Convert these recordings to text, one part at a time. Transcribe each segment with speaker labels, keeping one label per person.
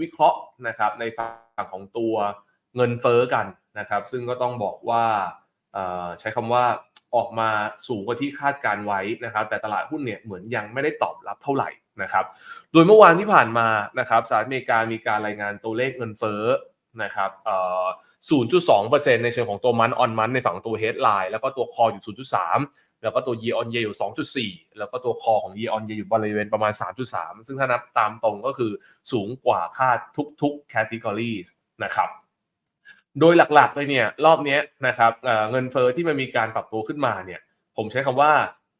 Speaker 1: วิเคราะห์นะครับในฝั่งของตัวเงินเฟ้อกันนะครับ ซึ่งก็ต้องบอกว่าใช้คำว่าออกมาสูงกว่าที่คาดการไว้นะครับ แต่ตลาดหุ้นเนี่ยเหมือนยังไม่ได้ตอบรับเท่าไหร่นะครับ โดยเมื่อวานที่ผ่านมานะครับสหรัฐอเมริกามีการรายงานตัวเลขเงินเฟ้อนะครับ0.2%ในเชิงของตัวมันออนมันในฝั่งตัว headline แล้วก็ตัวคออยู่ 0.3 แล้วก็ตัว year on year อยู่ 2.4 แล้วก็ตัวคอของ year on year อยู่บริเวณประมาณ 3.3 ซึ่งถ้านับตามตรงก็คือสูงกว่าคาดทุกๆ category นะครับ โดยหลักๆเลยเนี่ยรอบนี้นะครับเงินเฟอ้อที่มันมีการปรับตัวขึ้นมาเนี่ยผมใช้คำว่า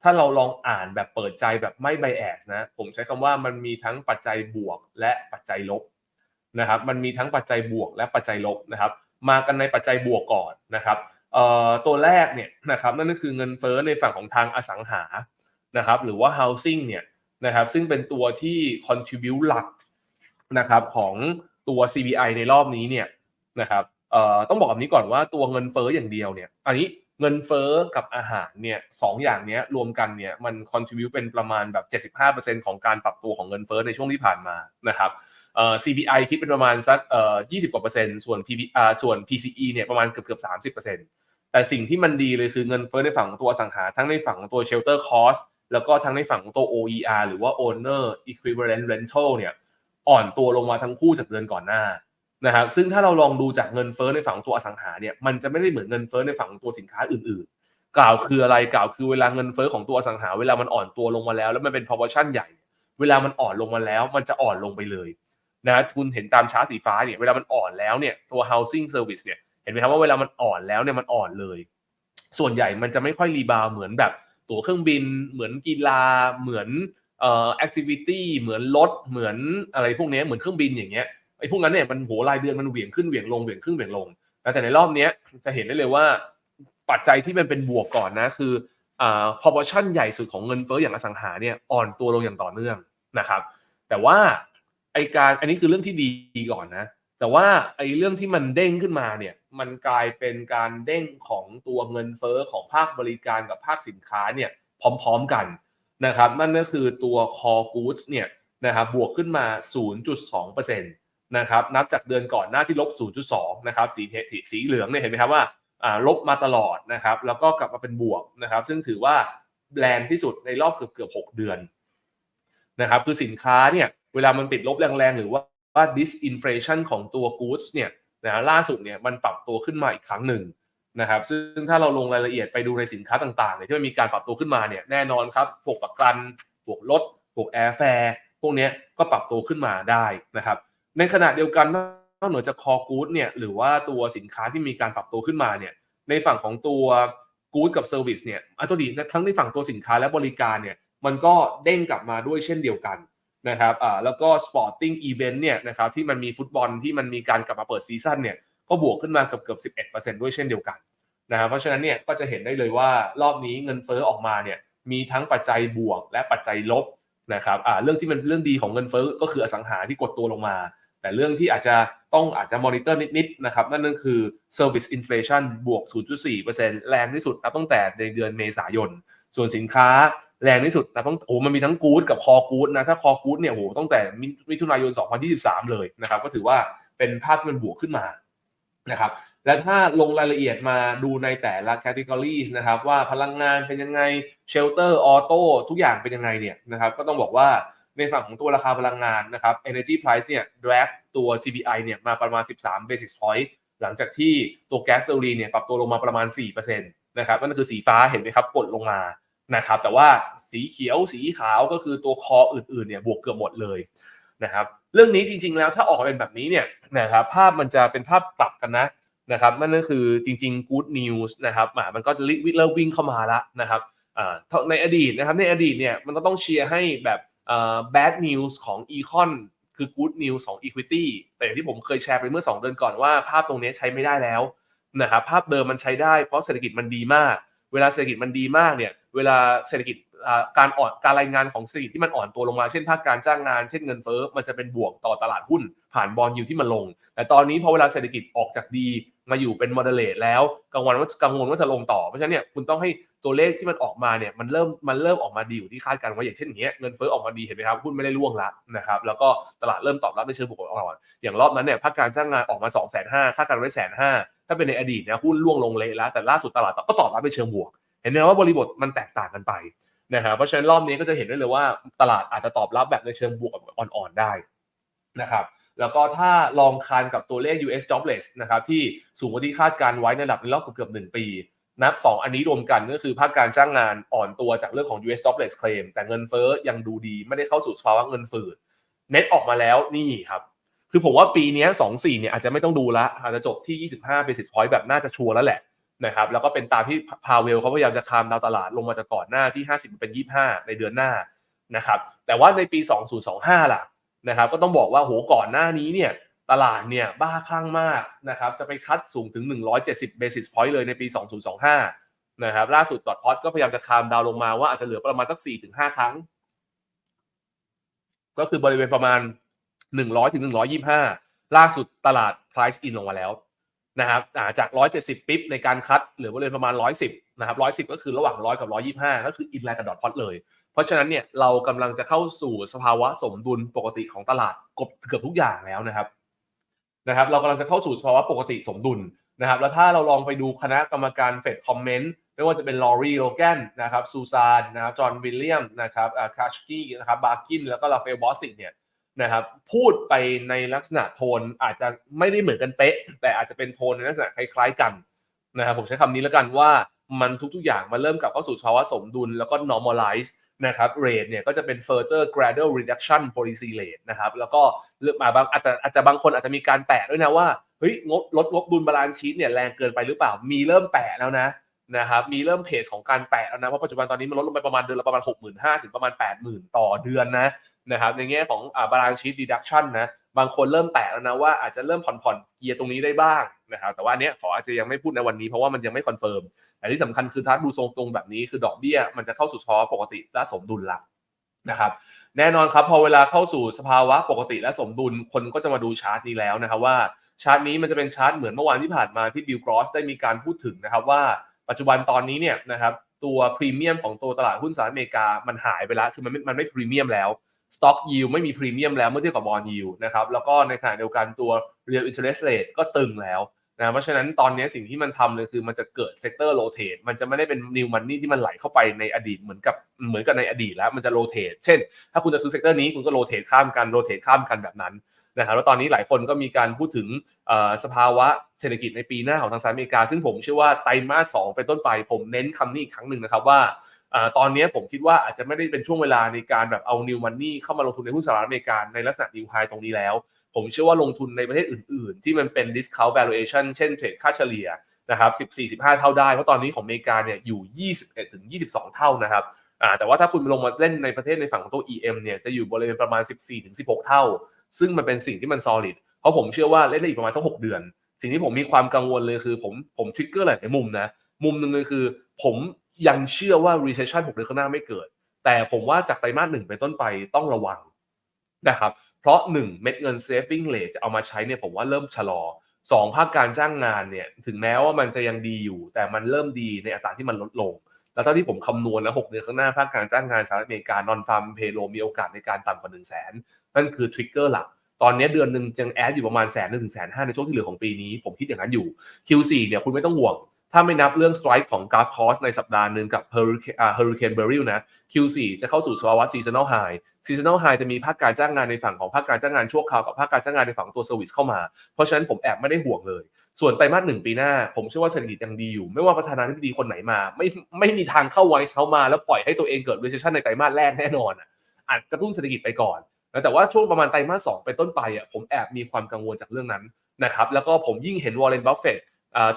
Speaker 1: ถ้าเราลองอ่านแบบเปิดใจแบบไม่ไบแอสนะผมใช้คำว่ามันมีทั้งปัจจัยบวกและปัจจัยลบนะครับมันมีทั้งปัจจัยบวกและปัจจัยลบนะครับมากันในปัจจัยบวกก่อนนะครับ ตัวแรกเนี่ยนะครับนั่นก็คือเงินเฟ้อในฝั่งของทางอสังหานะครับหรือว่า housing เนี่ยนะครับซึ่งเป็นตัวที่ contribute หลักนะครับของตัว CBI ในรอบนี้เนี่ยนะครับต้องบอกแบบนี้ก่อนว่าตัวเงินเฟ้ออย่างเดียวเนี่ยอันนี้เงินเฟ้อกับอาหารเนี่ยสองอย่างนี้รวมกันเนี่ยมัน contribute เป็นประมาณแบบ 75%ของการปรับตัวของเงินเฟ้อในช่วงที่ผ่านมานะครับ CPI คิดเป็นประมาณสักเอ่อ20กว่าเปอร์เซ็นต์ส่วน PB อ่าส่วน PCE เนี่ยประมาณเกือบเกือบ30เปอร์เซ็นต์ แต่สิ่งที่มันดีเลยคือเงินเฟ้อในฝั่งของตัวสังหา ทั้งในฝั่งของตัว shelter cost แล้วก็ทั้งในฝั่งของตัว OER หรือว่า owner equivalent rental เนี่ยอ่อนตัวลงมาทั้งคู่จากเดือนก่อนหน้านะครับซึ่งถ้าเราลองดูจากเงินเฟ้อในฝั่งตัวอสังหาเนี่ยมันจะไม่ได้เหมือนเงินเฟ้อในฝั่งตัวสินค้าอื่นๆ กล่าวคืออะไรกล่าวคือเวลาเงินเฟ้อของตัวอสังหา เวลามันอ่อนตัวลงมาแล้ว แล้วมันเป็น proportion ใหญ่ เวลามันอ่อนลงมาแล้ว มันจะอ่อนลงไปเลยนะคุณเห็นตามชาร์ตสีฟ้าเนี่ยเวลามันอ่อนแล้วเนี่ยตัว housing service เนี่ย เห็นไหมครับว่าเวลามันอ่อนแล้วเนี่ยมันอ่อนเลย ส่วนใหญ่มันจะไม่ค่อยรีบาวเหมือนแบบตั๋วเครื่องบิน เหมือนกีฬาเหมือนเอ่อ activity เหมือนรถเหมือนอะไรพวกนี้เหมือนเครื่องบินอย่างเงี้ยไอ้พวกนั้นเนี่ยมันโหรายเดือนมันเหวี่ยงขึ้นเหวี่ยงลงเหวี่ยงขึ้นเหวี่ยงลงแต่ในรอบนี้จะเห็นได้เลยว่าปัจจัยที่มันเป็นบวกก่อนนะคืออ่า proportion ใหญ่สุดของเงินเฟ้ออย่างอสังหาเนี่ยอ่อนตัวลงอย่างต่อเนื่องนะครับ แต่ว่าไอการอันนี้คือเรื่องที่ดีก่อนนะ แต่ว่าไอเรื่องที่มันเด้งขึ้นมาเนี่ย มันกลายเป็นการเด้งของตัวเงินเฟ้อของภาคบริการกับภาคสินค้าเนี่ยพร้อมๆกันนะครับ นั่นก็คือตัว core goods เนี่ยนะครับบวกขึ้นมา 0.2%นะครับนับจากเดือนก่อนหน้าที่ลบ 0.2 นะครับสีสีสีเหลืองเนี่ยเห็นไหมครับว่าอ่าลบมาตลอดนะครับแล้วก็กลับมาเป็นบวกนะครับ ซึ่งถือว่าแรงที่สุดในรอบเกือบเกือบ6เดือนนะครับคือสินค้าเนี่ยเวลามันติดลบแรงๆ หรือว่าว่า disinflation ของตัว goods เนี่ย นะล่าสุดเนี่ยมันปรับตัวขึ้นมาอีกครั้งหนึ่งนะครับซึ่งถ้าเราลงรายละเอียดไปดูในสินค้าต่างๆเนี่ยที่มันมีการปรับตัวขึ้นมาเนี่ยแน่นอนครับพวกประกันพวกรถพวกแอร์แฟร์พวกนี้ก็ปรับตัวขึ้นมาได้นะครับในขณะเดียวกันนอกเหนือจากคอกู๊ดเนี่ยหรือว่าตัวสินค้าที่มีการปรับตัวขึ้นมาเนี่ยในฝั่งของตัวกู๊ดกับเซอร์วิสเนี่ยอัตัวดีทั้งในฝั่งตัวสินค้าและบริการเนี่ยมันก็เด้งกลับมาด้วยเช่นเดียวกัน นะครับอ่าแล้วก็สปอร์ติ้งอีเวนต์เนี่ยนะครับที่มันมีฟุตบอลที่มันมีการกลับมาเปิดซีซั่นเนี่ยก็บวกขึ้นมาเกือบเกือบสิด้วยเช่นเดียวกันนะครับเพราะฉะนั้นเนี่ยก็จะเห็นได้เลยว่ารอบนี้เงินเฟ้อออกมาเนี่ยมีทั้งปัจจัยบวกและปัจจัยลบนะครับอ่าเรื่องที่มันเรื่องดีของเงินเฟ้อก็คืออสังหาที่กดตัวลงมา แต่เรื่องที่อาจจะต้องอาจจะมอนิเตอร์นิดๆนะครับนั่นก็คือ Service Inflation บวก 0.4%แรงที่สุดนับตั้งแต่ในเดือนเมษายน ส่วนสินค้า แรงที่สุดนะต้องโอ้มันมีทั้งกู๊ดกับคอกู๊ดนะถ้าคอกู๊ดเนี่ยโอ้ตั้งแต่มิถุนายน 2023 เลยนะครับ ก็ถือว่าเป็นภาพที่มันบวกขึ้นมานะครับและถ้าลงรายละเอียดมาดูในแต่ละ categories นะครับว่าพลังงานเป็นยังไง shelter auto ทุกอย่างเป็นยังไงเนี่ยนะครับก็ต้องบอกว่าในฝั่งของตัวราคาพลังงานนะครับ energy price เนี่ย drag ตัว CPI เนี่ยมาประมาณ 13 basis point หลังจากที่ตัวแก๊สโซลีเนี่ยปรับตัวลงมาประมาณ 4%นะครับนั่นคือสีฟ้าเห็นไหมครับกดลงมา นะครับ แต่ว่าสีเขียวสีขาวก็คือตัวคออื่นๆเนี่ยบวกเกือบหมดเลยนะครับ เรื่องนี้จริงๆแล้วถ้าออกมาเป็นแบบนี้เนี่ยนะครับภาพมันจะเป็นภาพกลับกันนะนะครับนั่นก็คือจริงๆ good news นะครับมันก็จะเริ่มวิ่งเข้ามาล้วนะครับในอดีตนะครับในอดีตเนี่ยมันก็ต้องเชียร์ให้แบบ bad news ของ econ คือ good news ของ equity แต่อย่างที่ผมเคยแชร์ไปเมื่อ 2 เดือนก่อนว่าภาพตรงนี้ใช้ไม่ได้แล้วนะครับภาพเดิมมันใช้ได้เพราะเศรษฐกิจมันดีมาก เวลาเศรษฐกิจมันดีมากเนี่ย เวลาเศรษฐกิจการอ่อนการรายงานของเศรษฐกิจที่มันอ่อนตัวลงมา เช่นภาคการจ้างงาน เช่นเงินเฟ้อ มันจะเป็นบวกต่อตลาดหุ้น ผ่านบอลยูที่มันลง แต่ตอนนี้พอเวลาเศรษฐกิจออกจากดีมาอยู่เป็น moderate แล้วกังวลว่ากังวลว่าจะลงต่อ เพราะฉะนั้นเนี่ยคุณต้องให้ตัวเลขที่มันออกมาเนี่ยมันเริ่มมันเริ่มออกมาดีอยู่ที่คาดการณ์ไว้อย่างเช่นอย่างเงี้ยเงินเฟ้อออกมาดีเห็นไหมครับหุ้นไม่ได้ร่วงละนะครับแล้วก็ตลาดเริ่มตอบรับในเชิงบวกอ่อกมาอย่างรอบนั้นเนี่ยภาคการจ้างงานออกมา2องแสนห้าคาดการณ์ไว้แสนห้าถ้าเป็นในอดีตเนี่ยหุ้นร่วงลงเละแล้วแต่ล่าสุดตลาดก็ตอบรับในเชิงบวก ห็นไหมว่าบริบทมันแตกต่างกันไปนะครับเพราะฉะนั้นรอบนี้ก็จะเห็นได้เลยว่าตลาดอาจจะตอบรับแบบในเชิงบวกอ่อนๆได้นะครับแล้วก็ถ้าลองคานกับตัวเลข US jobless นะครับที่สูงกว่าที่คาดการไว้ในระดับในรอบเกือบหนึ่งปี นับ 2 อันนี้รวมกันก็คือภาคการจ้างงานอ่อนตัวจากเรื่องของ US jobless claim แต่เงินเฟ้อยังดูดีไม่ได้เข้าสู่ภาวะเงินฝืดเน็ตออกมาแล้วนี่ครับ คือผมว่าปีนี้24เนี่ยอาจจะไม่ต้องดูละอาจจะจบที่ 25 basis point แบบน่าจะชัวร์แล้วแหละ นะครับแล้วก็เป็นตามที่พาเวลเขาพยายามจะคามดาวตลาดลงมาจากก่อนหน้าที่ 50 เป็น 25 ในเดือนหน้านะครับแต่ว่าในปี 2025 ล่ะนะครับก็ต้องบอกว่าโหก่อนหน้านี้เนี่ยตลาดเนี่ยบ้าคลั่งมากนะครับจะไปคัดสูงถึง 170 basis point เลยในปี 2025 นะครับล่าสุดดอทพอตก็พยายามจะคามดาวลงมาว่าอาจจะเหลือประมาณสัก 4-5 ครั้ง ก็คือบริเวณประมาณ 100ถึง125 ล่าสุดตลาด price in ลงมาแล้ว นะครับจาก 170 ปิ๊บในการคัดเหลือบริเวณประมาณ 110 นะครับ 110 ก็คือระหว่าง 100 กับ 125 ก็คืออินไลน์กับดอทพอตเลย เพราะฉะนั้นเนี่ยเรากำลังจะเข้าสู่สภาวะสมดุลปกติของตลาดกบเกือบทุกอย่างแล้วนะครับนะครับเรากำลังจะเข้าสู่สภาวะปกติสมดุลนะครับแล้วถ้าเราลองไปดูคณะกรรมการเฟดคอมเมนต์ไม่ว่าจะเป็นลอรีโลแกนนะครับซูซานนะครับจอห์นวิลเลียมนะครับอาคาชกี้นะครับบาร์กินแล้วก็ลาเฟลบอสซิกเนี่ย นะครับพูดไปในลักษณะโทนอาจจะไม่ได้เหมือนกันเป๊ะ แต่อาจจะเป็นโทนในลักษณะคล้าย ๆ กันนะครับผมใช้คำนี้แล้วกันว่ามันทุก ๆ อย่างมันเริ่มกลับเข้าสู่ภาวะสมดุลแล้วก็ normalize นะครับ rate เนี่ยก็จะเป็น further gradual reduction policy rate นะครับแล้วก็เลือกมาบางอาจจะอาจจะบางคนอาจจะมีการแตะด้วยนะว่าเฮ้ยงบลดงบดุลบาลานซ์ชีตเนี่ยแรงเกินไปหรือเปล่ามีเริ่มแตะแล้วนะนะครับมีเริ่มเพจของการแตะแล้วนะเพราะปัจจุบันตอนนี้มันลดลงไปประมาณเดือนละประมาณ 65,000ถึงประมาณ 80,000 ต่อเดือนนะ นะครับในแง่ของอ่าบาลานซ์ชีตดีดักชันนะบางคนเริ่มแตะแล้วนะว่าอาจจะเริ่มผ่อนผ่อนเกียร์ตรงนี้ได้บ้างนะครับแต่ว่าเนี้ยขออาจจะยังไม่พูดในวันนี้เพราะว่ามันยังไม่คอนเฟิร์มแต่ที่สำคัญคือถ้าดูทรงตรงแบบนี้คือดอกเบี้ย มันจะเข้าสู่ภาวะปกติและสมดุลละนะครับแน่นอนครับพอเวลาเข้าสู่สภาวะปกติและสมดุลคนก็จะมาดูชาร์ตนี้แล้วนะครับว่าชาร์ตนี้มันจะเป็นชาร์ตเหมือนเมื่อวานที่ผ่านมาที่บิลกรอสได้มีการพูดถึงนะครับว่าปัจจุบันตอนนี้เนี่ยนะครับตัวพรีเมียมของตัวตลาดหุ้นสหรัฐอเมริกามันหายไปแล้วคือมันมันไม่พรีเมียมแล้ว สต็อกยิวไม่มีพรีเมียมแล้วเมื่อเทียบกับบอลยิวนะครับแล้วก็ในขณะเดียวกันตัว real interest rate ก็ตึงแล้วนะเพราะฉะนั้นตอนนี้สิ่งที่มันทำเลยคือมันจะเกิดเซกเตอร์โรเตทมันจะไม่ได้เป็นนิวมันนี่ที่มันไหลเข้าไปในอดีตเหมือนกับเหมือนกับในอดีตแล้วมันจะโรเตทเช่น ถ้าคุณจะซื้อเซกเตอร์นี้คุณก็โรเตทข้ามกันโรเตทข้ามกันแบบนั้นนะครับแล้วตอนนี้หลายคนก็มีการพูดถึงสภาวะเศรษฐกิจในปีหน้าของทางสหรัฐอเมริกา ซึ่งผมเชื่อว่าไตรมาสสองเป็นต้นไปผมเน้นคำนี้อีกครั้งหนึ่งนะครับว่า ตอนนี้ผมคิดว่าอาจจะไม่ได้เป็นช่วงเวลาในการแบบเอานิวมันนี่เข้ามาลงทุนในหุ้นสหรัฐอเมริกาในลักษณะนิวไฮตรงนี้แล้ว ผมเชื่อว่าลงทุนในประเทศอื่น ๆ ที่มันเป็น discount valuation เช่นเทรดค่าเฉลี่ยนะครับ14-15 เท่าได้ เพราะตอนนี้ของอเมริกาเนี่ยอยู่ 21ถึง22 เท่านะครับแต่ว่าถ้าคุณลงมาเล่นในประเทศในฝั่งของตัว EM เนี่ยจะอยู่บริเวณประมาณ 14ถึง16 เท่า ซึ่งมันเป็นสิ่งที่มัน solid เพราะผมเชื่อว่าเล่นได้อีกประมาณสัก6เดือน สิ่งที่ผมมีความกังวลเลยคือผมผมทริกเกอร์หลายมุมนะมุมหนึ่งเลยคือผม ยังเชื่อว่า recession 6เดือนข้างหน้าไม่เกิด แต่ผมว่าจากไตรมาสหนึ่งเป็นต้นไปต้องระวังนะครับ เพราะ 1 เม็ดเงิน saving rate จะเอามาใช้เนี่ยผมว่าเริ่มชะลอ 2 ภาคการจ้างงานเนี่ยถึงแม้ว่ามันจะยังดีอยู่ แต่มันเริ่มดีในอัตราที่มันลดลง แล้วเท่าที่ผมคำนวณแล้ว6เดือนข้างหน้าภาคการจ้างงานสหรัฐอเมริกานอนฟาร์มเพโลมีโอกาสในการต่ำกว่า1 0 0 0 0แสนนั่นคือทริกเกอร์หลักตอนนี้เดือนหนึ่งยังแอดอยู่ประมาณแสนหนึ่งถึงแสนห้าในช่วงที่เหลือของปีนี้ ผมคิดอย่างนั้นอยู่ Q4 เนี่ยคุณไม่ต้องห่วง ถ้าไม่นับเรื่อง strike ของ Gulf Coast ในสัปดาห์หนึ่งกับ Hurricane, uh, Hurricane Beryl นะ Q4 จะเข้าสู่สภาวะ seasonal high seasonal high จะมีภาคการจ้างงานในฝั่งของภาคการจ้างงานชั่วคราวกับภาคการจ้างงานในฝั่งตัว service เข้ามา เพราะฉะนั้นผมแอบไม่ได้ห่วงเลย ส่วนไตรมาสหนึ่งปีหน้า ผมเชื่อว่าเศรษฐกิจยังดีอยู่ ไม่ว่าประธานาธิบดีคนไหนมา ไม่ไม่มีทางเข้าไวท์เข้ามา แล้วปล่อยให้ตัวเองเกิด recession ในไตรมาสแรกแน่นอนอะอาจกระตุ้นเศรษฐกิจไปก่อนแต่ว่าช่วงประมาณไตรมาสสองเป็นต้นไปอะผมแอบมีความกังวลจากเรื่องนั้นนะครับแล้วก็ผมยิ่งเห็นวอร์เรนบัฟเฟต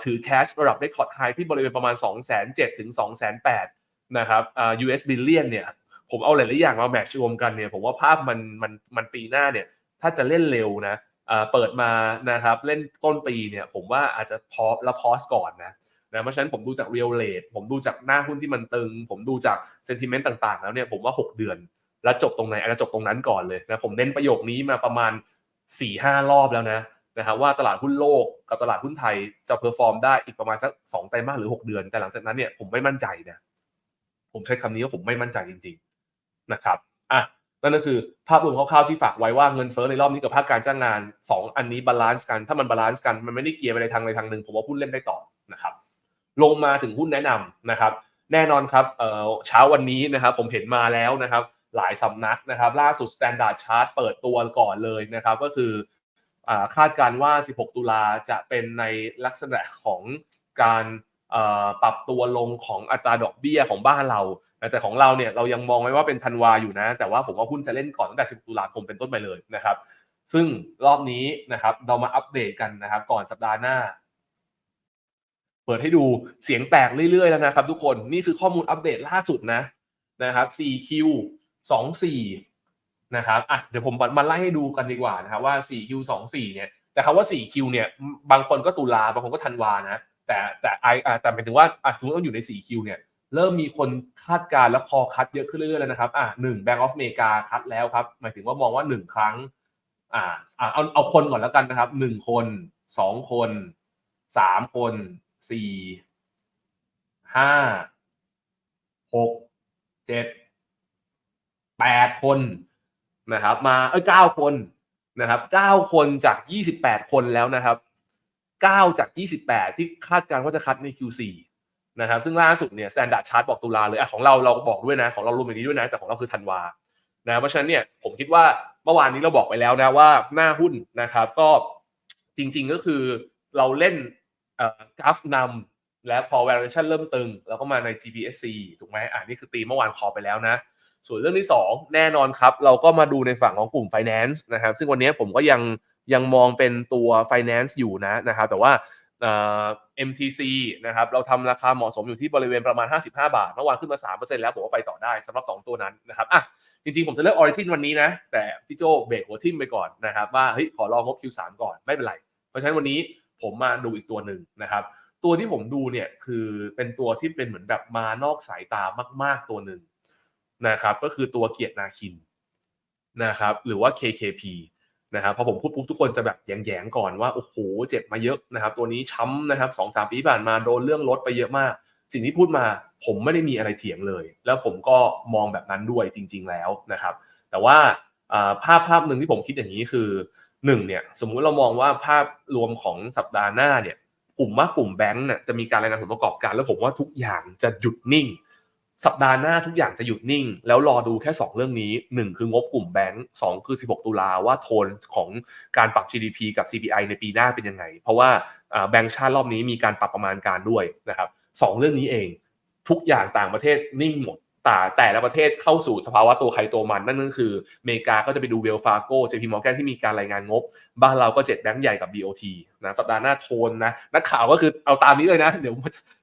Speaker 1: ถือแคชระดับได้คอร์ดไฮที่บริเวณประมาณ2 0 0 0 0ถึง2 0 0 0 0นะครับ US billion เนี่ยผมเอาหลายๆอย่างมาแมทช์รวมกันเนี่ยผมว่าภาพมันมันมันปีหน้าเนี่ยถ้าจะเล่นเร็วนะเปิดมานะครับเล่นต้นปีเนี่ยผมว่าอาจจะพอแล้วพอสก่อนนะนะเพราะฉะนั้นผมดูจาก real rate ผมดูจากหน้าหุ้นที่มันตึง ผมดูจาก sentiment ต่างๆ แล้วเนี่ยผมว่า 6 เดือน แล้วจบตรงไหนอาจจะจบตรงนั้นก่อนเลยนะผมเน้นประโยคนี้มาประมาณ4-5รอบแล้วนะ นะครับว่าตลาดหุ้นโลกกับตลาดหุ้นไทยจะเพอร์ฟอร์มได้อีกประมาณสัก2ไตรมาสหรือ 6 เดือน แต่หลังจากนั้นเนี่ยผมไม่มั่นใจนะผมใช้คำนี้ว่าผมไม่มั่นใจจริง ๆนะครับอะนั่นก็คือภาพรวมคร่าวๆที่ฝากไว้ว่าเงินเฟ้อในรอบนี้กับภาคการจ้างงาน 2 อันนี้บาลานซ์กันถ้ามันบาลานซ์กันมันไม่ได้เกียร์ไปในทางใดทางหนึ่งผมว่าหุ้นเล่นได้ต่อนะครับลงมาถึงหุ้นแนะนำนะครับ แน่นอนครับเเช้าวันนี้นะครับผมเห็นมาแล้วนะครับหลายสำนักนะครับ ล่าสุด Standard Chart เปิดตัวก่อนเลยนะครับ ก็คือ คาดการว่า 16 ตุลาจะเป็นในลักษณะของการปรับตัวลงของอัตราดอกเบี้ยของบ้านเรา แต่ของเราเนี่ยเรายังมองไว้ว่าเป็นธันวาอยู่นะ แต่ว่าผมว่าหุ้นจะเล่นก่อนตั้งแต่ 10 ตุลาคมเป็นต้นไปเลยนะครับ ซึ่งรอบนี้นะครับเรามาอัปเดตกันนะครับ ก่อนสัปดาห์หน้า เปิดให้ดูเสียงแตกเรื่อยๆแล้วนะครับ ทุกคน นี่คือข้อมูลอัปเดตล่าสุดนะนะครับ 4Q 24 นะครับอะเดี๋ยวผมมาไล่ให้ดูกันดีกว่านะครับว่า 4Q 24 เนี่ยแต่คำว่า 4Q เนี่ยบางคนก็ตุลาบางคนก็ธันวานะแต่แต่ไอแต่หมายถึงว่าสมมติว่าอยู่ใน 4Q เนี่ยเริ่มมีคนคาดการและคอคัดเยอะขึ้นเรื่อยๆแล้วนะครับอ่าหนึ่งแบงก์ออฟเมกาคัดแล้วครับหมายถึงว่ามองว่าหนึ่งครั้งอ่าเอาเอาคนก่อนแล้วกันนะครับหนึ่งคนสองคนสามคนสี่ห้าหกเจ็ดแปดคน นะครับ มาเอ้ยเก้าคนนะครับเก้าคนจากยี่สิบแปดคนแล้วนะครับเก้าจากยี่สิบแปดที่คาดการณ์ว่าจะคัดใน Q4 นะครับซึ่งล่าสุดเนี่ย Standard Chart บอกตุลาเลยอะของเราเราบอกด้วยนะ ของเรารวมอย่างนี้ด้วยนะ แต่ของเราคือธันวานะเพราะฉะนั้นเนี่ยผมคิดว่าเมื่อวานนี้เราบอกไปแล้วนะว่าหน้าหุ้นนะครับ ก็จริงๆก็คือเราเล่นกราฟนำและพอ valuation เริ่มตึง แล้วก็มาใน GPSC ถูกไหมอ่านี่คือตีเมื่อวานคอไปแล้วนะ ส่วนเรื่องที่ 2 แน่นอนครับ เราก็มาดูในฝั่งของกลุ่ม finance นะครับ ซึ่งวันนี้ผมก็ยังยังมองเป็นตัว finance อยู่นะนะครับ แต่ว่า MTC นะครับเราทำราคาเหมาะสมอยู่ที่บริเวณประมาณ 55 บาท เมื่อวานขึ้นมา 3%แล้วผมว่าไปต่อได้สำหรับ 2 ตัวนั้นนะครับอะจริงๆ ผมจะเลือก Origin วันนี้นะ แต่พี่โจเบรกหัวทิมไปก่อนนะครับ ว่าเฮ้ยขอรองงบ Q3 ก่อนไม่เป็นไร เพราะฉะนั้นวันนี้ผมมาดูอีกตัวหนึ่งนะครับ ตัวที่ผมดูเนี่ยคือเป็นตัวที่เป็นเหมือนแบบมานอกสายตามาก ๆตัวหนึ่ง นะครับก็คือตัวเกียรตินาคินนะครับหรือว่า KKP นะครับพอผมพูดปุ๊บทุกคนจะแบบแยงๆก่อนว่าโอ้โหเจ็บมาเยอะนะครับ ตัวนี้ช้ำนะครับสองสามปีผ่านมาโดนเรื่องรถไปเยอะมาก สิ่งที่พูดมาผมไม่ได้มีอะไรเถียงเลย แล้วผมก็มองแบบนั้นด้วยจริง ๆแล้วนะครับ แต่ว่าภาพภาพหนึ่งที่ผมคิดอย่างนี้คือหนึ่งเนี่ยสมมุติเรามองว่าภาพรวมของสัปดาห์หน้าเนี่ยกลุ่มว่ากลุ่มแบงก์เนี่ยจะมีการรายงานผลประกอบการ แล้วผมว่าทุกอย่างจะหยุดนิ่ง สัปดาห์หน้าทุกอย่างจะหยุดนิ่ง แล้วรอดูแค่ 2 เรื่องนี้ 1 คืองบกลุ่มแบงก์สคือ 16 ตุลาว่าโทนของการปรับ GDP กับ CPI ในปีหน้าเป็นยังไง เพราะว่าแบงก์ชาติรอบนี้มีการปรับประมาณการด้วยนะครับสเรื่องนี้เองทุกอย่างต่างประเทศนิ่งหมด แต่แต่ละประเทศเข้าสู่สภาวะตัวใครตัวมัน นั่นก็คืออเมริกาก็จะไปดูเวลฟาโก้เจพีมอร์แกนที่มีการรายงานงบ บ้านเราก็เจ็ดแบงก์ใหญ่กับ BOT นะสัปดาห์หน้าโทนนะนักข่าวก็คือเอาตามนี้เลยนะ เดี๋ยว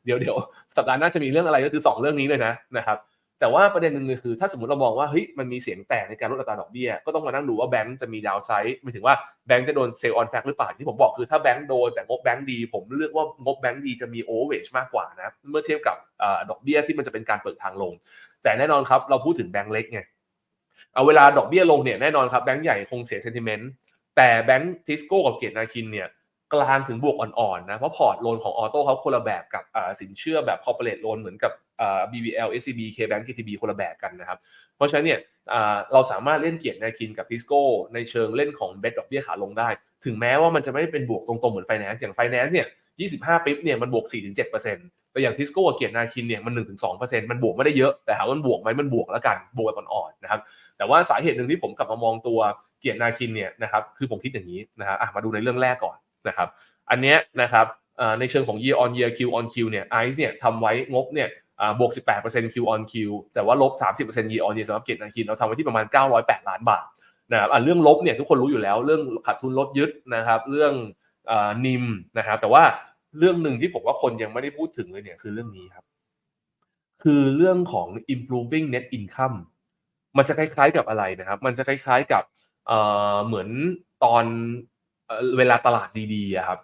Speaker 1: เดี๋ยวเดี๋ยวสัปดาห์หน้าจะมีเรื่องอะไรก็คือ 2 เรื่องนี้เลยนะนะครับ แต่ว่าประเด็นหนึ่งเลยคือ ถ้าสมมติเรามองว่าเฮ้ยมันมีเสียงแตกในการลดอัตราดอกเบี้ยก็ต้องมานั่งดูว่าแบงก์จะมีดาวไซด์หมายถึงว่าแบงก์จะโดนเซลล์ออนแฟกหรือเปล่าที่ผมบอกคือถ้าแบงก์โดนแต่งบแบงก์ดีผมเลือกว่างบแบงก์ดีจะมีโอเวอร์เวชมากกว่านะเมื่อเทียบกับดอกเบี้ยที่มันจะเป็นการเปิดทางลง แต่แน่นอนครับเราพูดถึงแบงก์เล็กไงเอาเวลาดอกเบี้ยลงเนี่ยแน่นอนครับแบงก์ใหญ่คงเสียเซนติเมนต์แต่แบงก์ทิสโก้กับเกียรตินาคินเนี่ยกลางถึงบวกอ่อนๆนะเพราะพอร์ตโลนของออโต้เขาคนละแบบกับสินเชื่อแบบคอร์เปอเรทโลนเหมือนกับ BBL SCB KBank KTB คนละแบบกันนะครับ เพราะฉะนั้นเนี่ยเราสามารถเล่นเกียรตินาคินกับทิสโก้ในเชิงเล่นของเบสดอกเบี้ยขาลงได้ ถึงแม้ว่ามันจะไม่ได้เป็นบวกตรงๆ เหมือนไฟแนนซ์อย่างไฟแนนซ์เนี่ย25ปิ๊บเนี่ยมันบวก 4-7%แต่อย่างทิสโก้เกียรตินาคินเนี่ยมัน 1-2%มันบวกไม่ได้เยอะ แต่ถามมันบวกไหมมันบวกแล้วกันบวกแบบอ่อนๆนะครับแต่ว่าสาเหตุหนึ่งที่ผมกลับมามองตัวเกียรตินาคินเนี่ยนะครับคือผมคิดอย่างนี้นะครับมาดูในเรื่องแรกก่อนนะครับอันนี้นะครับในเชิงของ year on year Q on Q เนี่ยไอซ์เนี่ยทำไว้งบเนี่ย บวก 18% Q on Q แต่ว่าลบ 30% year on year สำหรับเกตนาคินเราทำไว้ที่ประมาณ 908 ล้านบาทนะครับเรื่องลบเนี่ยทุกคนรู้อยู่แล้วเรื่องขาดทุนลดยึดนะครับ เรื่องนิมนะครับแต่ว่าเรื่องหนึ่งที่ผมว่าคนยังไม่ได้พูดถึงเลยเนี่ยคือเรื่องนี้ครับ คือเรื่องของ improving net income มันจะคล้ายๆกับอะไรนะครับ มันจะคล้ายๆกับเหมือนตอนเวลาตลาดดีๆครับ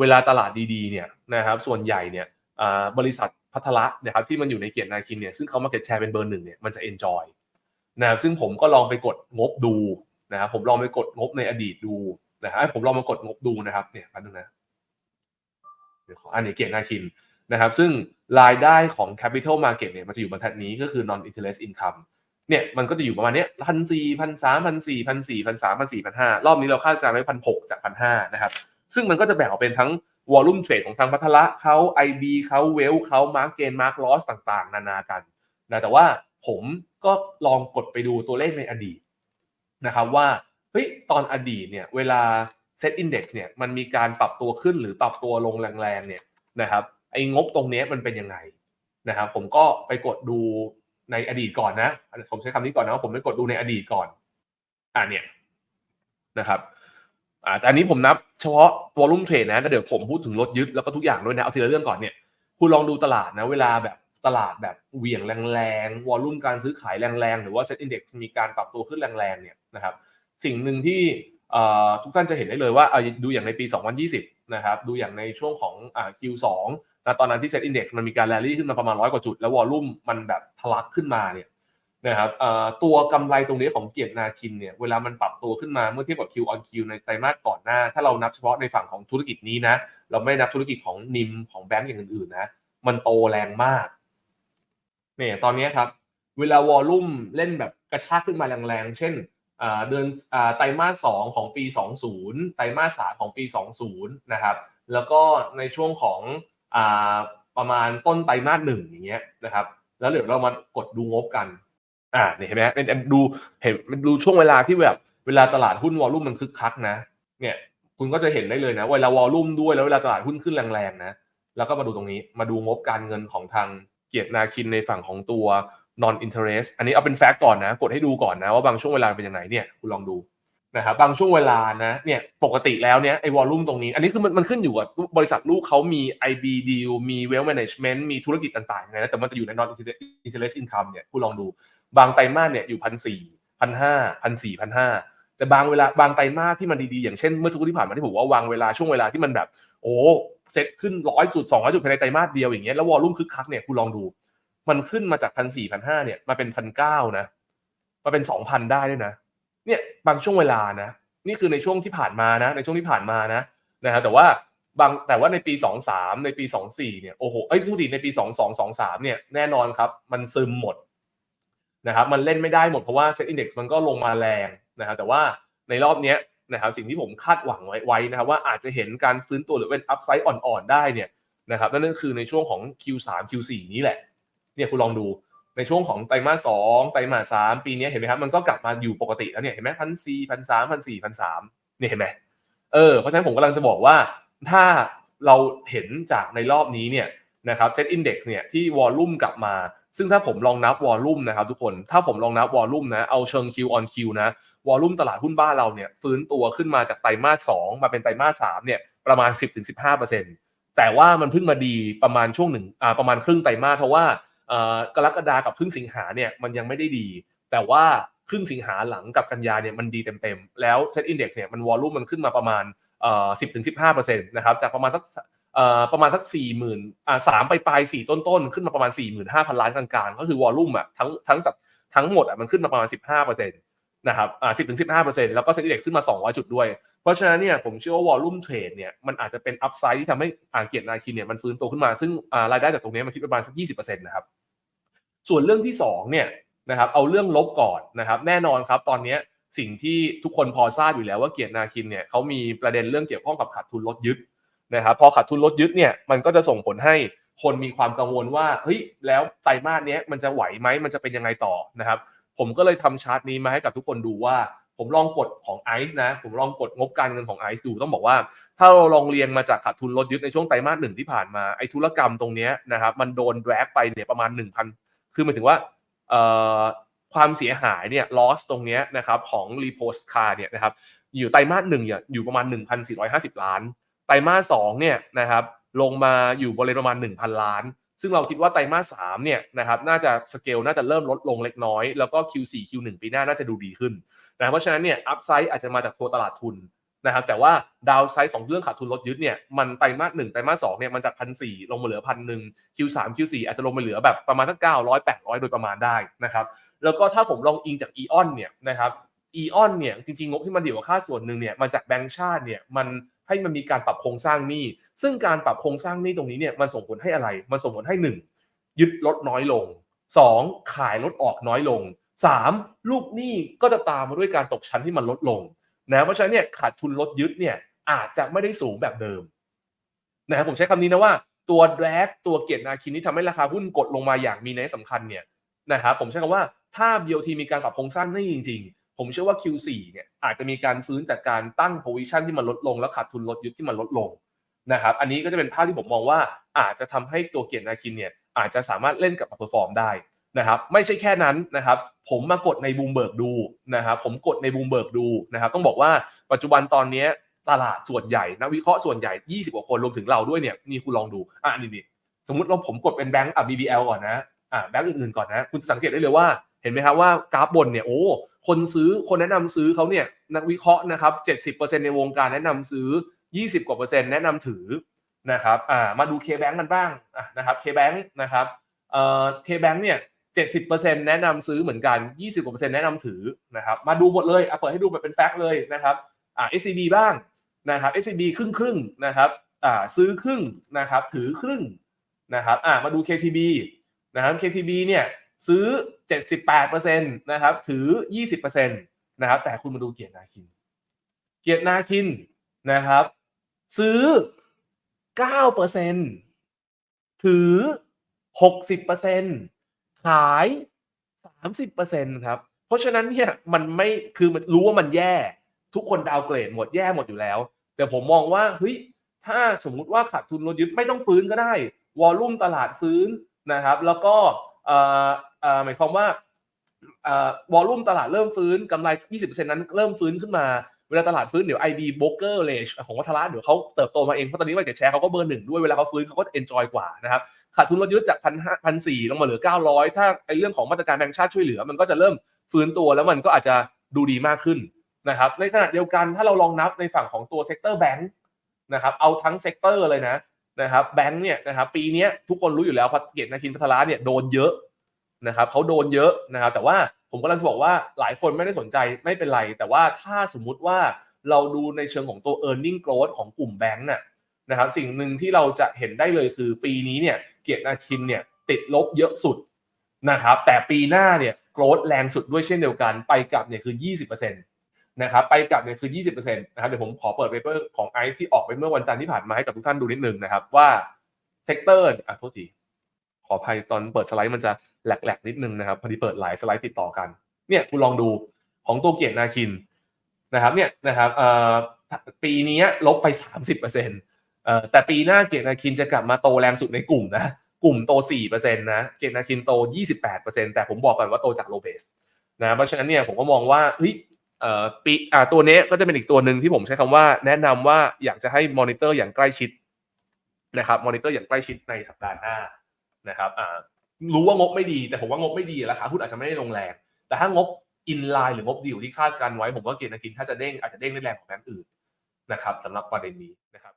Speaker 1: เวลาตลาดดีๆเนี่ยนะครับ ส่วนใหญ่เนี่ยอ่าบริษัท พัทละนะครับที่มันอยู่ในเกียรตินาคินเนี่ยซึ่งเขามาเก็ตแชร์เป็นเบอร์หนึ่งเนี่ยมันจะ enjoy นะครับซึ่งผมก็ลองไปกดงบดูนะครับผมลองไปกดงบในอดีตดูนะครับให้ผมลองมากดงบดูนะครับเนี่ยแป๊บนึงนะเดี๋ยวขออันนี้เกียรตินาคินนะครับ ซึ่งรายได้ของ capital market เนี่ยมันจะอยู่บรรทัดนี้ก็คือ non interest income เนี่ยมันก็จะอยู่ประมาณเนี้พันสี่พันสามพันสี่พันสี่พันสามพันสี่พันห้ารอบนี้เราคาดการณ์ไว้พันหกจากพันห้านะครับ ซึ่งมันก็จะแบ่งออกเป็นทั้ง วอลุ่มเทรดของทางพัทละเขา IB เขาเวลเขามาร์กเกนมาร์กลอสต่างๆ นานากันนะแต่ว่าผมก็ลองกดไปดูตัวเลขในอดีตนะครับว่าเฮ้ยตอนอดีตเนี่ยเวลาเซตอินดี x เนี่ยมันมีการปรับตัวขึ้นหรือปรับตัวลงแรงๆเนี่ยนะครับไอ้งบตรงนี้มันเป็นยังไงนะครับผมก็ไปกดดูในอดีตก่อนนะผมใช้คำนี้ก่อนนะว่าผมไปกดดูในอดีตก่อนอ่าเนี่ยนะครับ อ่าแต่อันนี้ผมนับเฉพาะวอลุ่มเทรดนะแต่เดี๋ยวผมพูดถึงรถยึดแล้วก็ทุกอย่างด้วยนะ เอาทีละเรื่องก่อนเนี่ยคุณลองดูตลาดนะ เวลาแบบตลาดแบบเหวี่ยงแรงๆวอลุ่มการซื้อขายแรงๆ หรือว่าเซ็ตอินเดี x มีการปรับตัวขึ้นแรงๆเนี่ยนะครับสิ่งหนึ่งที่ทุกท่านจะเห็นได้เลยว่าดูอย่างในปี 2020 นะครับ ดูอย่างในช่วงของอ่า Q2 นะตอนนั้นที่เซ็ตอินดี x มันมีการแรลลี่ขึ้นมาประมาณร้อยกว่าจุด แล้ววอลุ่มมันแบบทะลักขึ้นมาเนี่ย นะครับตัวกำไรตรงนี้ของเกียรตินาคินเนี่ยเวลามันปรับตัวขึ้นมาเมื่อเทียบกับ Q on Q ในไตรมาสก่อนหน้า ถ้าเรานับเฉพาะในฝั่งของธุรกิจนี้นะ เราไม่นับธุรกิจของนิมของแบงก์อย่างอื่นๆนะ มันโตแรงมากเนี่ยตอนนี้ครับ เวลาวอลลุ่มเล่นแบบกระชากขึ้นมาแรงๆ เช่นเดือนไตรมาสสองของปี 20 ไตรมาสสามของปี 20 นะครับ แล้วก็ในช่วงของประมาณต้นไตรมาสหนึ่งอย่างเงี้ยนะครับ แล้วเดี๋ยวเรามากดดูงบกัน อ่าเนี่ยเห็นไหมเป็นดูเห็นดูช่วงเวลาที่แบบเวลาตลาดหุ้นวอลลุ่มมันคึกคักนะ เนี่ยคุณก็จะเห็นได้เลยนะ เวลาวอลลุ่มด้วยแล้วเวลาตลาดหุ้นขึ้นแรงๆนะ แล้วก็มาดูตรงนี้มาดูงบการเงินของทางเกียรตินาคินในฝั่งของตัว non interest อันนี้เอาเป็นแฟกต์ก่อนนะ กดให้ดูก่อนนะว่าบางช่วงเวลาเป็นยังไงเนี่ยคุณลองดูนะครับบางช่วงเวลานะเนี่ยปกติแล้วเนี่ยไอ้วอลลุ่มตรงนี้ อันนี้คือมันมันขึ้นอยู่กับบริษัทลูกเขามี IB deal มี wealth management มีธุรกิจต่างๆไงนะแต่มันจะอยู่ใน non interest income เนี่ยคุณลองดู บางไตรมาสเนี่ยอยู่พันสี่พันห้าพันสี่พันห้าแต่บางเวลาบางไตรมาสที่มันดีๆ อย่างเช่นเมื่อสักครู่ที่ผ่านมาที่ผมว่าวางเวลาช่วงเวลาที่มันแบบ โอ้เซ็ตขึ้นร้อยจุดสองร้อยจุดภายในไตรมาสเดียวอย่างเงี้ยแล้ววอลลุ่มคึกคักเนี่ยคุณลองดู มันขึ้นมาจากพันสี่พันห้าเนี่ยมาเป็นพันเก้านะมาเป็นสองพันได้ด้วยนะเนี่ยบางช่วงเวลานะ นี่คือในช่วงที่ผ่านมานะ ในช่วงที่ผ่านมานะนะฮะแต่ว่าบางแต่ว่าในปีสองสามในปีสองสี่เนี่ยโอ้โหเอ้ยทุกทีในปีสองสองสองสามเนี่ยแน่นอนครับ มันซึมหมด นะครับมันเล่นไม่ได้หมดเพราะว่าเซ็ตอินดี x มันก็ลงมาแรงนะครับแต่ว่าในรอบนี้นะครับสิ่งที่ผมคาดหวังไว้ไวนะครับว่าอาจจะเห็นการฟื้นตัวหรือเป็นอัพไซด์อ่อนๆได้เนี่ยนะครับนั่นก็คือในช่วงของ Q3 Q4 นี้แหละเนี่ยคุณลองดูในช่วงของไตรมาสสองไตรมาสสามปีนี้เห็นไหมครับมันก็กลับมาอยู่ปกติแล้วเนี่ยเห็นไหมพันสี่พันสามพันสี่พันสามเนี่ยเห็นไหมเออเพราะฉะนั้นผมกำลังจะบอกว่าถ้าเราเห็นจากในรอบนี้เนี่ยนะครับเซ็ตอินดี x เนี่ยที่วอลลุ่มกลับมา ซึ่งถ้าผมลองนับวอลลุ่มนะครับทุกคน ถ้าผมลองนับวอลลุ่มนะ เอาเชิง Q on Q นะ วอลลุ่มตลาดหุ้นบ้านเราเนี่ยฟื้นตัวขึ้นมาจากไตรมาสสองมาเป็นไตรมาสสามเนี่ยประมาณ 10-15%แต่ว่ามันเพิ่งมาดีประมาณช่วงหนึ่งอ่าประมาณครึ่งไตรมาสเพราะว่ากรกฎากับครึ่งสิงหาเนี่ยมันยังไม่ได้ดี แต่ว่าครึ่งสิงหาหลังกับกันยาเนี่ยมันดีเต็มๆ แล้วเซ็ตอินดี x เนี่ยมันวอลลุ่มมันขึ้นมาประมาณเอ่อสิบถึงสิบห้าเปอร์เซ็นต์นะครับจากประมาณสัก ประมาณสักสี่หมื่นสามไปปลายสี่ต้นๆ ขึ้นมาประมาณสี่หมื่นห้าพันล้านกลางๆ ก็คือวอลลุ่มอะทั้งทั้งทั้งหมดอะมันขึ้นมาประมาณสิบห้าเปอร์เซ็นต์นะครับอ่าสิบถึงสิบห้าเปอร์เซ็นต์แล้วก็เซ็ตอินดี x ขึ้นมาสองร้อยจุดด้วย เพราะฉะนั้นเนี่ยผมเชื่อว่าวอลลุ่มเทรดเนี่ยมันอาจจะเป็นอัพไซด์ที่ทำให้อ่าเกียรตินาคินเนี่ยมันฟื้นตัวขึ้นมาซึ่งอ่ารายได้จากตรงนี้มันคิดประมาณสักยี่สิบเปอร์เซ็นต์นะครับส่วนเรื่องที่2เนี่ยนะครับเอาเรื่องลบก่อนนะครับแน่นอนครับตอนนี้สิ่งที่ทุกคนพอทราบอยู่แล้วว่าเกียรตินาคินเนี่ยเขามีประเด็นเรื่องเกี่ยวข้องกับขาดทุนลดยึด นะครับพอขาดทุนลดยึดเนี่ยมันก็จะส่งผลให้คนมีความกังวลว่าเฮ้ยแล้วไตรมาสนี้มันจะไหวไหมมันจะเป็นยังไงต่อนะครับ ผมก็เลยทำชาร์ตนี้มาให้กับทุกคนดูว่า ผมลองกดของ ICE นะ ผมลองกดงบการเงินของ ICE ดูต้องบอกว่า ถ้าเราลองเรียงมาจากขาดทุนลดยึดในช่วงไตรมาสหนึ่งที่ผ่านมาไอ้ธุรกรรมตรงนี้นะครับมันโดนแดรกไปเนี่ยประมาณ 1,000 คือหมายถึงว่าความเสียหายเนี่ย loss ตรงนี้นะครับของ repost car เนี่ยนะครับอยู่ไตรมาสหนึ่งอยู่ประมาณ 1,450 ล้าน รมาสสองเนี่ยนะครับลงมาอยู่บริเวณประมาณ 1,000 ล้าน ซึ่งเราคิดว่าไตรมาสสามเนี่ยนะครับน่าจะสเกลน่าจะเริ่มลดลงเล็กน้อย แล้วก็ Q4 Q1 ปีหน้าน่าจะดูดีขึ้นนะเพราะฉะนั้นเนี่ยอัพไซด์อาจจะมาจากตัวตลาดทุนนะครับแต่ว่าดาวไซด์ของเรื่องขาดทุนลดยึดเนี่ยมันไตรมาสหนึ่งไตรมาสสองเนี่ยมันจากพันสี่ลงมาเหลือพันหนึ่ง Q3 Q4 อาจจะลงมาเหลือแบบประมาณสักเก้าร้อยแปดร้อยโดยประมาณได้นะครับแล้วก็ถ้าผมลองอิงจากอีออนเนี่ยนะครับอีออนเนี่ยจริงๆ งบที่มันเดี่ยวค่าส่วนหนึ่งเนี่ยมาจากแบงก์ชาติเนี่ยมัน ให้มันมีการปรับโครงสร้างหนี้ ซึ่งการปรับโครงสร้างหนี้ตรงนี้เนี่ยมันส่งผลให้อะไร มันส่งผลให้หนึ่งยึดลดน้อยลงสองขายลดออกน้อยลงสามลูกหนี้ก็จะตามมาด้วยการตกชั้นที่มันลดลงนะเพราะฉะนั้นเนี่ยขาดทุนลดยึดเนี่ยอาจจะไม่ได้สูงแบบเดิมนะครับผมใช้คำนี้นะว่าตัวแดกตัวเกียรตินาคินที่ทำให้ราคาหุ้นกดลงมาอย่างมีนัยสำคัญเนี่ยนะครับผมใช้คำว่าถ้า BOT มีการปรับโครงสร้างหนี้จริง ๆ ผมเชื่อว่า Q4 เนี่ยอาจจะมีการฟื้นจากการตั้ง position ที่มันลดลง แล้วขาดทุนลดยึดที่มันลดลงนะครับอันนี้ก็จะเป็นภาพที่ผมมองว่าอาจจะทำให้ตัวเกียรตินาคินเนี่ยอาจจะสามารถเล่นกับมาเพอร์ฟอร์มได้นะครับไม่ใช่แค่นั้นนะครับผมมากดในบูมเบิร์กดูนะครับผมกดในบูมเบิร์กดูนะครับต้องบอกว่าปัจจุบันตอนนี้ตลาดส่วนใหญ่นักวิเคราะห์ส่วนใหญ่ 20 กว่าคนรวมถึงเราด้วยเนี่ยนี่คุณลองดูอะนี่นี่สมมติเราผมกดเป็นแบงก์อะ BBL ก่อนนะอะแบงก์อื่นๆก่อนนะ คุณสังเกตได้เลยว่าเห็นไหมครับว่ากราฟบนเนี่ยโอ้ คนซื้อคนแนะนำซื้อเขาเนี่ยนักวิเคราะห์นะครับ70%ในวงการแนะนำซื้อ20กว่าเปอร์เซ็นต์แนะนำถือนะครับอ่ามาดู K-Bank กันบ้างอะนะครับ K-Bank นะครับเอ่อ K-Bank เนี่ย70%แนะนำซื้อเหมือนกัน20กว่าเปอร์เซ็นต์แนะนำถือนะครับมาดูหมดเลยอะเปิดให้ดูแบบเป็นแฟกต์เลยนะครับอ่า SCB บ้างนะครับ SCB ครึ่งครึ่งนะครับอ่าซื้อครึ่งนะครับถือครึ่งนะครับอ่ามาดู KTB นะครับ KTB เนี่ย ซื้อ 78%นะครับถือ 20%นะครับแต่คุณมาดูเกียรตินาคิน เกียรตินาคินนะครับ ซื้อ 9%ถือ 60%ขาย 30%ครับ เพราะฉะนั้นเนี่ยมันไม่คือมันรู้ว่ามันแย่ ทุกคนดาวเกรดหมดแย่หมดอยู่แล้ว แต่ผมมองว่าเฮ้ยถ้าสมมุติว่าขาดทุนลดยึดไม่ต้องฟื้นก็ได้ วอลลุ่มตลาดฟื้นนะครับ แล้วก็ หมายความว่าเอ่อวอลลุ่มตลาดเริ่มฟื้นกำไร 20%นั้นเริ่มฟื้นขึ้นมา เวลาตลาดฟื้นเดี๋ยว IB Broker r a g e ของวัฒระเดี๋ยวเขาเติบโตมาเองเพราะตอนนี้ว่าแชร์เขาก็เบอร์หนึ่งด้วยเวลาเขาฟื้นเขาก็ enjoy กว่านะครับขาดทุนลดยึดจากพันห้าพันสี่ลงมาเหลือเก้าร้อยถ้าไอเรื่องของมาตรการแบงก์ชาติช่วยเหลือ มันก็จะเริ่มฟื้นตัวแล้วมันก็อาจจะดูดีมากขึ้นนะครับในขณะเดียวกันถ้าเราลองนับในฝั่งของตัวเซกเตอร์แบงค์นะครับเอาทั้งเซกเตอร์เลยนะนะครับแบงค์เนี่ยนะครับปีนี้ทุกคนรู้อยู่แล้วพัฒเกียรตินาคินพัทราเนี่ยโดนเยอะ นะครับเขาโดนเยอะนะครับแต่ว่าผมกำลังจะบอกว่าหลายคนไม่ได้สนใจไม่เป็นไร แต่ว่าถ้าสมมุติว่าเราดูในเชิงของตัว e a r n i n g growth ของกลุ่มแบงค์น่ะนะครับสิ่งหนึ่งที่เราจะเห็นได้เลยคือปีนี้เนี่ยเกียรตินาคินเนี่ยติดลบเยอะสุดนะครับแต่ปีหน้าเนี่ยโกรดแรงสุดด้วยเช่นเดียวกัน ไปกลับเนี่ยคือ 20%นะครับไปกลับเนี่ยคือ 20%นะครับเดี๋ยวผมขอเปิดเปเปอร์ของไอซ์ที่ออกไปเมื่อวันจันทร์ที่ผ่านมาให้กับทุกท่านดูนิดนึงนะครับว่าเซกเตอร์อะโทษที ออภัยตอนเปิดสไลด์มันจะแหลกๆ นิดนึงนะครับพอดีเปิดหลายสไลด์ติดต่อกันเนี่ยคุณลองดูของตัวเกียรตินาคินนะครับเนี่ยนะครับปีนี้ลบไป 30%เเอ่อแต่ปีหน้าเกียรตินาคินจะกลับมาโตแรงสุดในกลุ่มนะกลุ่มโต 4%นะเกียรตินาคินโต 28%แต่ผมบอกก่อนว่าโตจากโลเบสนะเพราะฉะนั้นเนี่ยผมก็มองว่าเฮ้ยปีตัวนี้ก็จะเป็นอีกตัวหนึ่งที่ผมใช้คำว่าแนะนำว่าอยากจะให้มอนิเตอร์อย่างใกล้ชิดนะครับมอนิเตอร์อย่างใกล้ชิดในสัปดาห์หน้า นะครับอ่ารู้ว่างบไม่ดีแต่ผมว่างบไม่ดีราคาหุ้นอาจจะไม่ได้ลงแรง แต่ถ้างบอินไลน์หรืองบดีอยู่ที่คาดการไว้ ผมก็เกียรตินาคินถ้าจะเด้งอาจจะเด้งได้แรงกว่าแบงก์อื่นนะครับสำหรับประเด็นนี้นะครับ